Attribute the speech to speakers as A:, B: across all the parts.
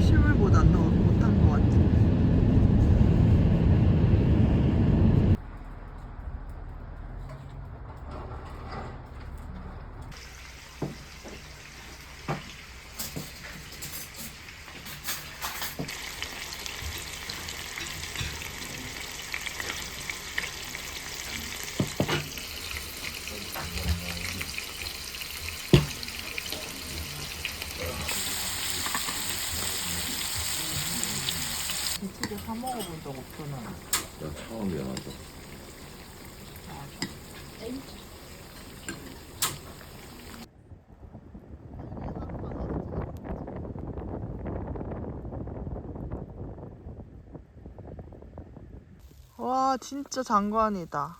A: 실물보다 더 못한 것 같아. 먹어본 적 없잖아.
B: 나 처음이야 나도
A: 와 진짜 장관이다.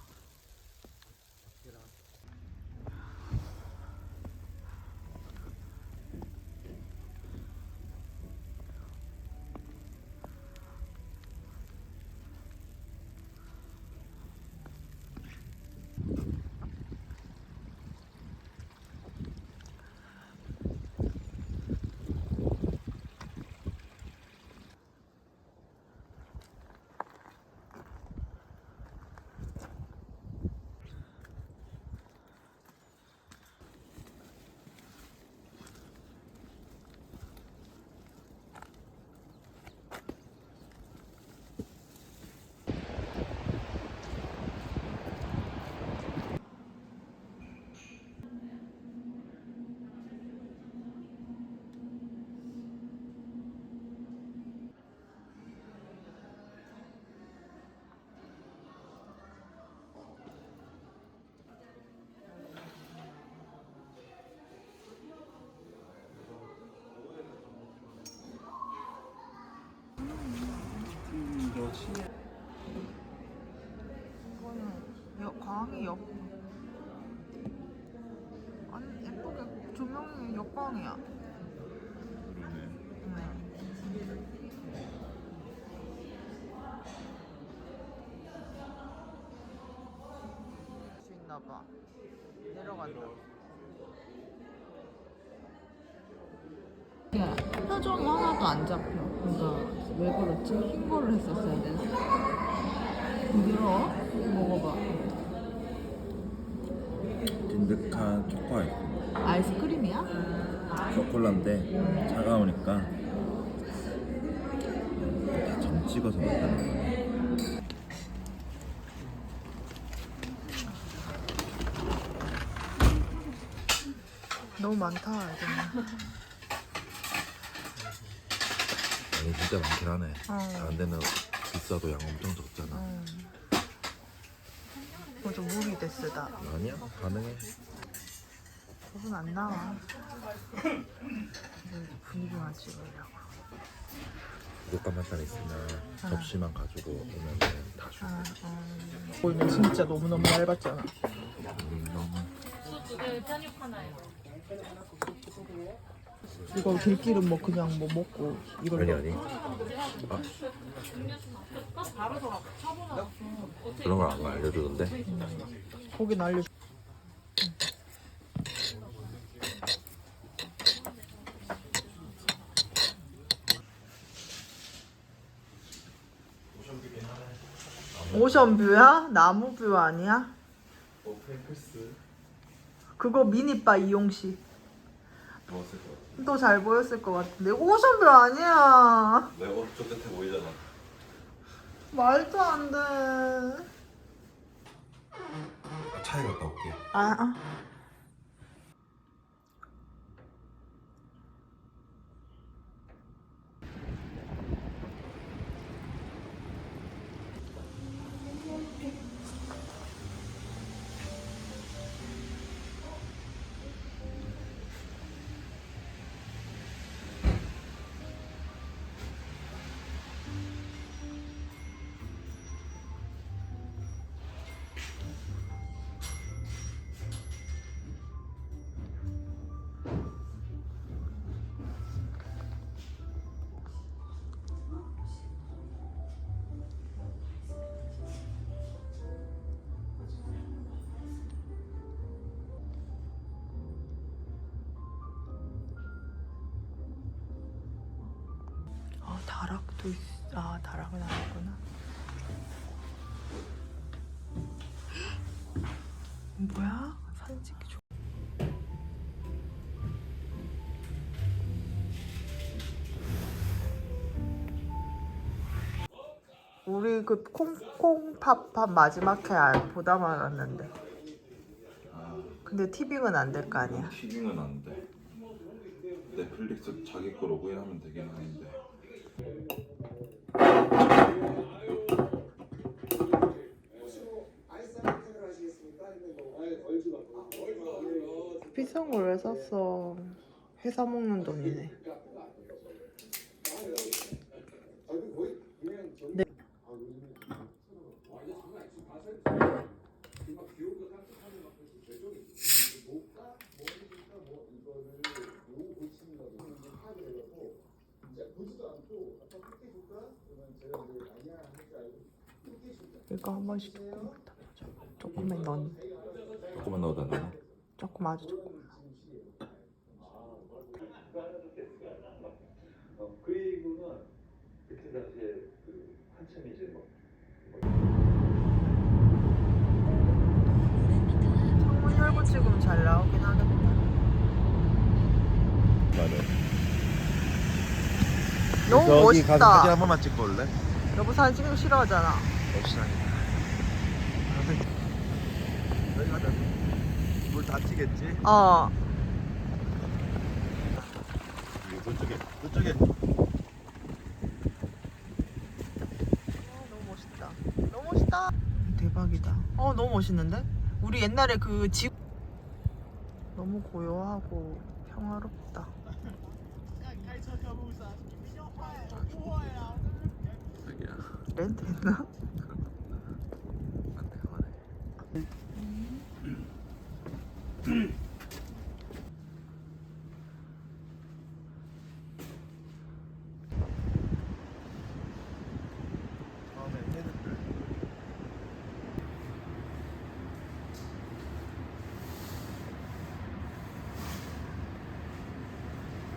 A: 이거는 여, 광이 역. 아니 예쁘게 조명이 역광이야. 수 있나 봐. 내려간다. 표정이 하나도 안 잡혀. 그러니까 왜 그렇지? 흰 거를 했었어야 되나? 부드러워? 먹어봐.
B: 딘득한 초코 아이스
A: 아이스크림이야?
B: 초콜라인데 차가우니까 다점 찍어서 먹다는 거야
A: 너무 많다.
B: 아니 진짜 많긴 하네
A: 어.
B: 다른 데는 비싸도 양 엄청 적잖아
A: 음. 이거 좀 무리 됐으다.
B: 아니야 가능해
A: 저분 안 나와. 분위기만 찍으려고.
B: 이것만 만 있으면 접시만 가지고 오면 다 주고
A: 아, 음. 보이면 진짜 너무너무 얇았잖아.
B: 우리 너무
A: 이거 들기름 뭐 그냥 뭐 먹고 이걸
B: 아니
A: 넣-
B: 아니 아. 그런 걸 안 알려주던데
A: 거긴 알려. 오션뷰야? 나무뷰 아니야? 그거 미니바 이용 시. 또잘 보였을 것 같은데 오션뷰 아니야.
B: 내 오른쪽 끝에 보이잖아
A: 말도 안 돼.
B: 차에 갔다 올게
A: 아, 아. 다락도 있... 아 다락은 아니구나 뭐야? 사진 찍기 좋 우리 그 콩콩pap밥 마지막 회 알- 보다 말았는데 근데 티빙은 안 될 거 아니야
B: 티빙은 안 돼. 넷플릭스 자기 거 로그인하면 되긴 하는데.
A: 비싼 걸 왜 샀어 회사 먹는 돈이네 네. 이거 한 번씩 조금 조금만 넣은
B: 조금만 넣어도 되나?
A: 조금 아주 조금
C: 어, 그 이유는 그때 당시에 그 한참 이제 뭐
A: 창문 열고 찍으면 잘 나오긴 하겠다
B: 맞아.
A: 너무
B: 저기 가서 사진
A: 멋있다
B: 한 번만 찍고 올래?
A: 여보 사진 찍는 거 싫어하잖아
B: 멋있다니까. 여기 가자. 물 다치겠지?
A: 어
B: 저쪽에, 저쪽에.
A: 너무 멋있다. 너무 멋있다. 대박이다. 어 너무 멋있는데? 우리 옛날에 그 집 너무 고요하고 평화롭다. 렌트 있나?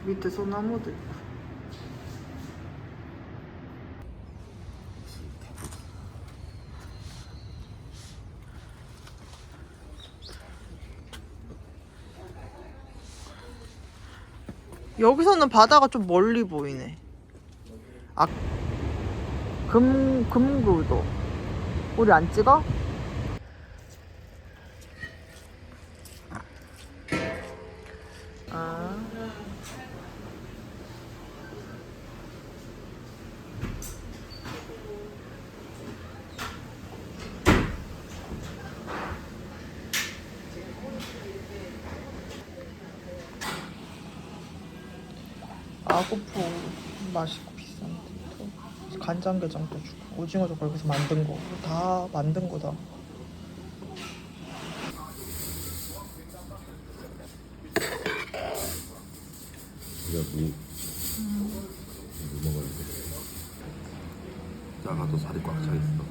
A: 밑에 소나무도 있고. 여기서는 바다가 좀 멀리 보이네. 아, 금, 금구도. 우리 안 찍어? 아구포 맛있고 비싼데 또 간장게장도 주고. 오징어 젓갈 여기서 만든 거. 다 만든 거다.
B: 우리가 무, 무 먹어야 돼. 작아도 살이 꽉 차 있어.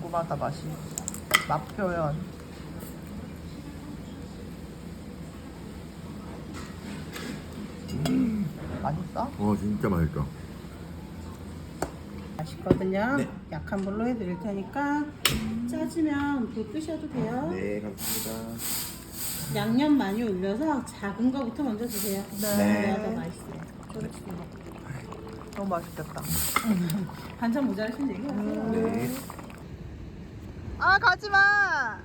A: 궁금하다 맛이 맛 표현 맛있어?
B: 어, 진짜 맛있다.
D: 맛있거든요.
B: 네.
D: 약한 불로 해드릴 테니까 짜지면 불 끄셔도 돼요.
B: 네, 감사합니다.
D: 양념 많이 올려서 작은 거부터 먼저 드세요.
A: 네.
D: 그래야 더 맛있어요. 그렇습니다.
A: 너무 맛있겠다
D: 반찬 모자라신 얘기하세요.
B: 네.
A: 아 가지마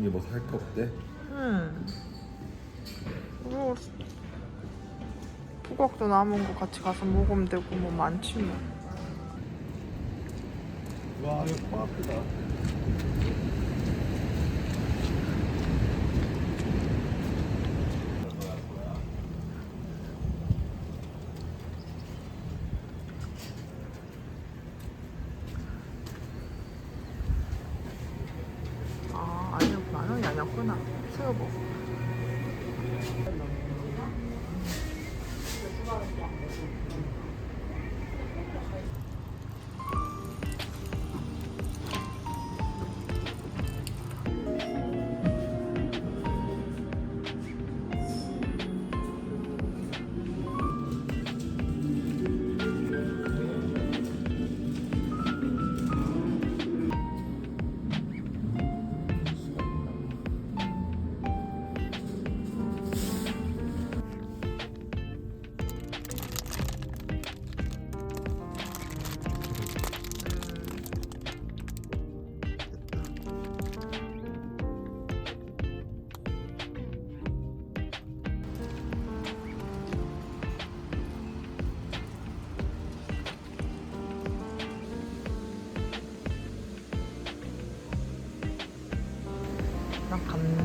B: 언니 뭐 살 거 없대?
A: 응. 뭐 소각도 남은 거 같이 가서 먹으면 되고 뭐 많지 뭐.
B: 와 이거 코 아프다.
A: 아니었구나. 새우복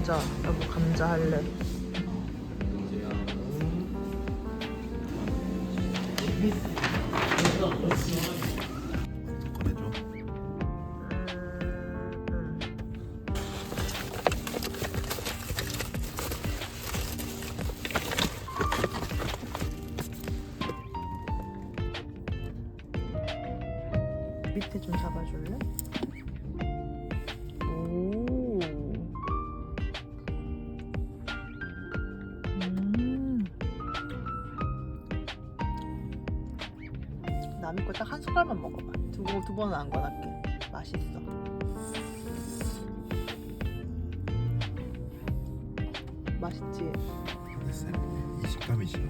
A: 감자 여보 감자 할래 남이 거딱 한 숟갈만 먹어봐. 두, 번- 두 번은 안 권할게. 맛있어. 맛있지?
B: 이 식감이 싫어.